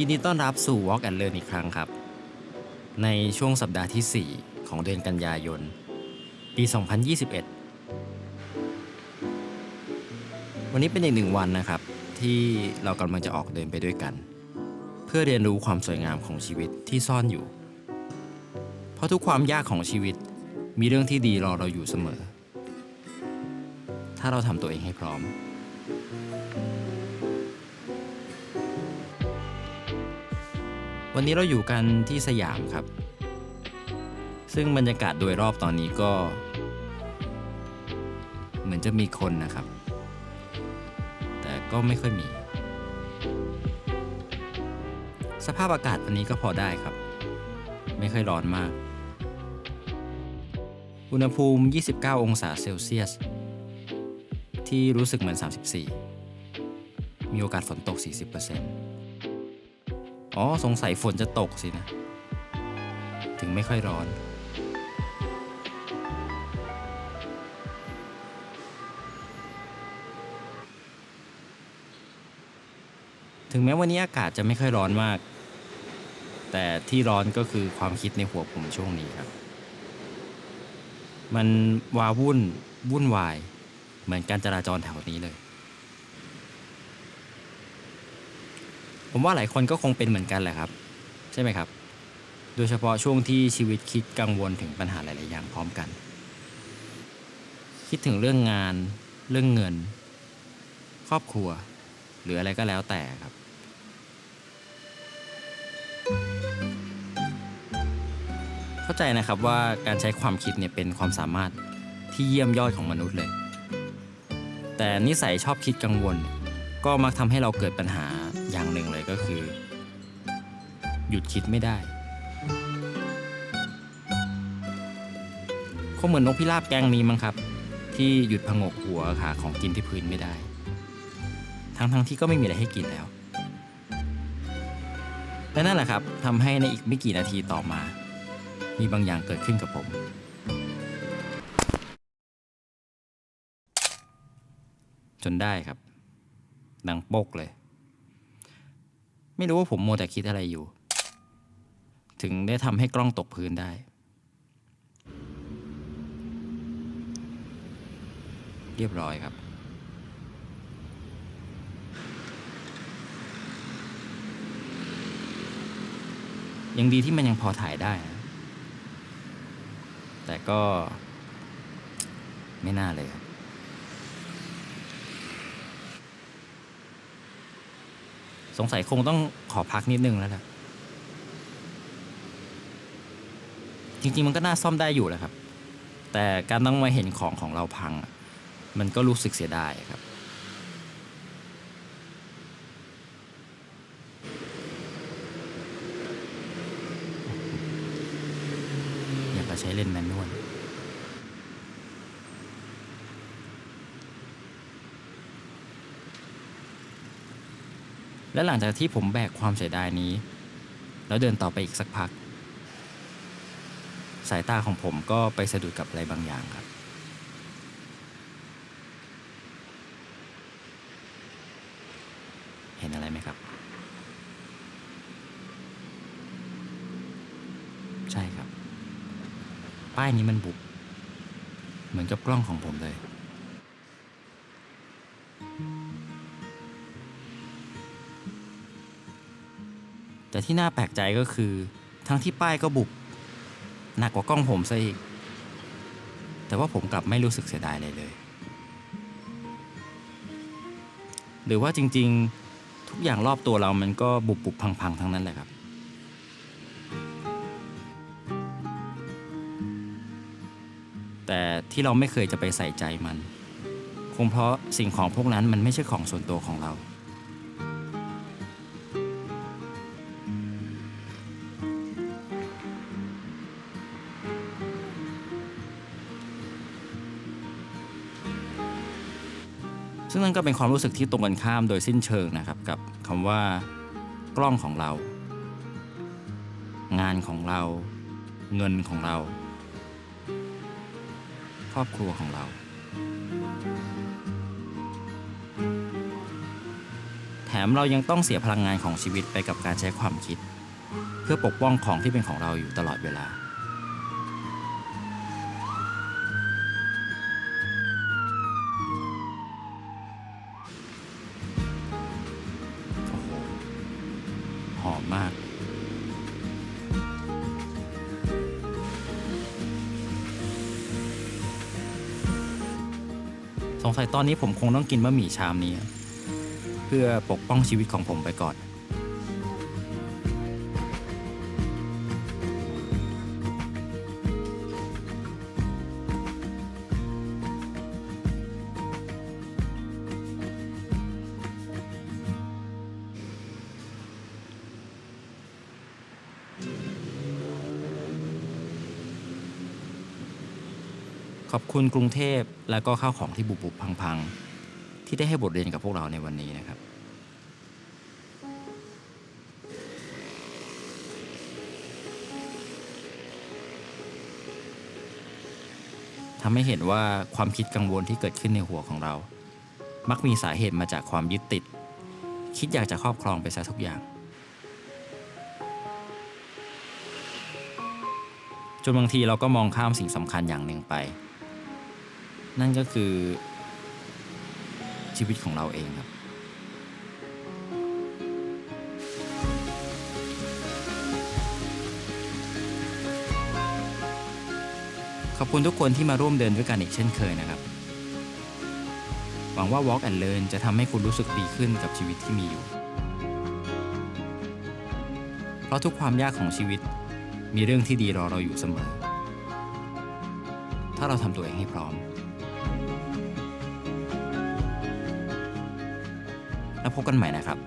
ยินดีต้อนรับสู่ Walk and Learn อีกครั้งครับ ในช่วงสัปดาห์ที่ 4 ของเดือนกันยายน ปี 2021 วันนี้เป็นอีกหนึ่งวันนะครับ ที่เรากำลังจะออกเดินไปด้วยกัน เพื่อเรียนรู้ความสวยงามของชีวิตที่ซ่อนอยู่ เพราะทุกความยากของชีวิตมีเรื่องที่ดีรอเราอยู่เสมอ ถ้าเราทำตัวเองให้พร้อม วันนี้เราอยู่กันที่สยามครับ ซึ่งบรรยากาศโดยรอบตอนนี้ก็ เหมือนจะมีคนนะครับ แต่ก็ไม่ค่อยมี สภาพอากาศวันนี้ก็พอได้ครับ ไม่ค่อยร้อนมาก อุณหภูมิ 29 องศาเซลเซียส ที่รู้สึกเหมือน 34 มีโอกาสฝนตก 40% อ๋อ สงสัยฝนจะตกสินะ ถึงไม่ค่อยร้อน ถึงแม้วันนี้อากาศจะไม่ค่อยร้อนมาก แต่ที่ร้อนก็คือความคิดในหัวผมช่วงนี้ครับ มันวาวุ่นวุ่นวาย เหมือนการจราจรแถวนี้เลย ผมว่าหลายคนก็คงเป็นเหมือนกันแหละครับ ใช่ไหมครับ โดยเฉพาะช่วงที่ชีวิตคิดกังวลถึงปัญหาหลาย ๆ อย่างพร้อมกัน คิดถึงเรื่องงาน เรื่องเงิน ครอบครัว หรืออะไรก็แล้วแต่ครับ เข้าใจนะครับว่าการใช้ความคิดเนี่ยเป็นความสามารถที่เยี่ยมยอดของมนุษย์เลย แต่นิสัยชอบคิดกังวล ก็มักทำให้เราเกิดปัญหาอย่างหนึ่งเลยก็คือ หยุดคิดไม่ได้คงเหมือนนกพิราบแกงนี้มั้งครับ ที่หยุดพงกหัวหาของกินที่พื้นไม่ได้ ทั้งๆที่ก็ไม่มีอะไรให้กินแล้วและนั่นแหละครับทำให้ในอีกไม่กี่นาทีต่อมา มีบางอย่างเกิดขึ้นกับผม จนได้ครับ ดังโป๊กเลย ไม่รู้ว่าผมโมแต่คิดอะไรอยู่ ถึงได้ทำให้กล้องตกพื้นได้ เรียบร้อยครับยังดีที่มันยังพอถ่ายได้นะแต่ก็ไม่น่าเลยครับ สงสัยคงต้องขอพักนิดนึงแล้วล่ะจริงๆมันก็น่าซ่อมได้อยู่แหละครับ แต่การต้องมาเห็นของของเราพัง มันก็รู้สึกเสียดายครับอยากจะใช้เล่นแมนนวล และหลังจากที่ผมแบกความเสียดายนี้ แล้วเดินต่อไปอีกสักพัก สายตาของผมก็ไปสะดุดกับอะไรบางอย่างครับ เห็นอะไรไหมครับ ใช่ครับ ป้ายนี้มันบุบเหมือนกับกล้องของผมเลย แต่ที่น่าแปลกใจก็คือ ทั้งที่ป้ายก็บุบหนักกว่ากล้องผมซะอีก แต่ว่าผมกลับไม่รู้สึกเสียดายเลยเลย หรือว่าจริงๆทุกอย่างรอบตัวเรามันก็บุบบุบพังพังๆทั้งนั้นแหละครับ แต่ที่เราไม่เคยจะไปใส่ใจมัน คงเพราะสิ่งของพวกนั้นมันไม่ใช่ของส่วนตัวของเรา ซึ่งนั่นก็เป็นความรู้สึกที่ตรงกันข้ามโดยสิ้นเชิงนะครับกับคำว่ากล้องของเรา งานของเรา เงินของเรา ครอบครัวของเรา แถมเรายังต้องเสียพลังงานของชีวิตไปกับการใช้ความคิด เพื่อปกป้องของที่เป็นของเราอยู่ตลอดเวลา มาก สงสัยตอนนี้ผมคงต้องกินบะหมี่ชามนี้ เพื่อปกป้องชีวิตของผมไปก่อน ขอบคุณกรุงเทพและก็ข้าวของที่บุบบุบพังๆ ที่ได้ให้บทเรียนกับพวกเราในวันนี้นะครับ ทำให้เห็นว่าความคิดกังวลที่เกิดขึ้นในหัวของเรา มักมีสาเหตุมาจากความยึดติด คิดอยากจะครอบครองไปซะทุกอย่างจนบางทีเราก็มองข้ามสิ่งสำคัญอย่างหนึ่งไป นั่นก็คือชีวิตของเราเองครับ ขอบคุณทุกคนที่มาร่วมเดินด้วยกันอีกเช่นเคยนะครับ หวังว่า Walk and Learn จะทำให้คุณรู้สึกดีขึ้นกับชีวิตที่มีอยู่ เพราะทุกความยากของชีวิตมีเรื่องที่ดีรอเราอยู่เสมอ ถ้าเราทำตัวเองให้พร้อม แล้วพบกันใหม่นะครับ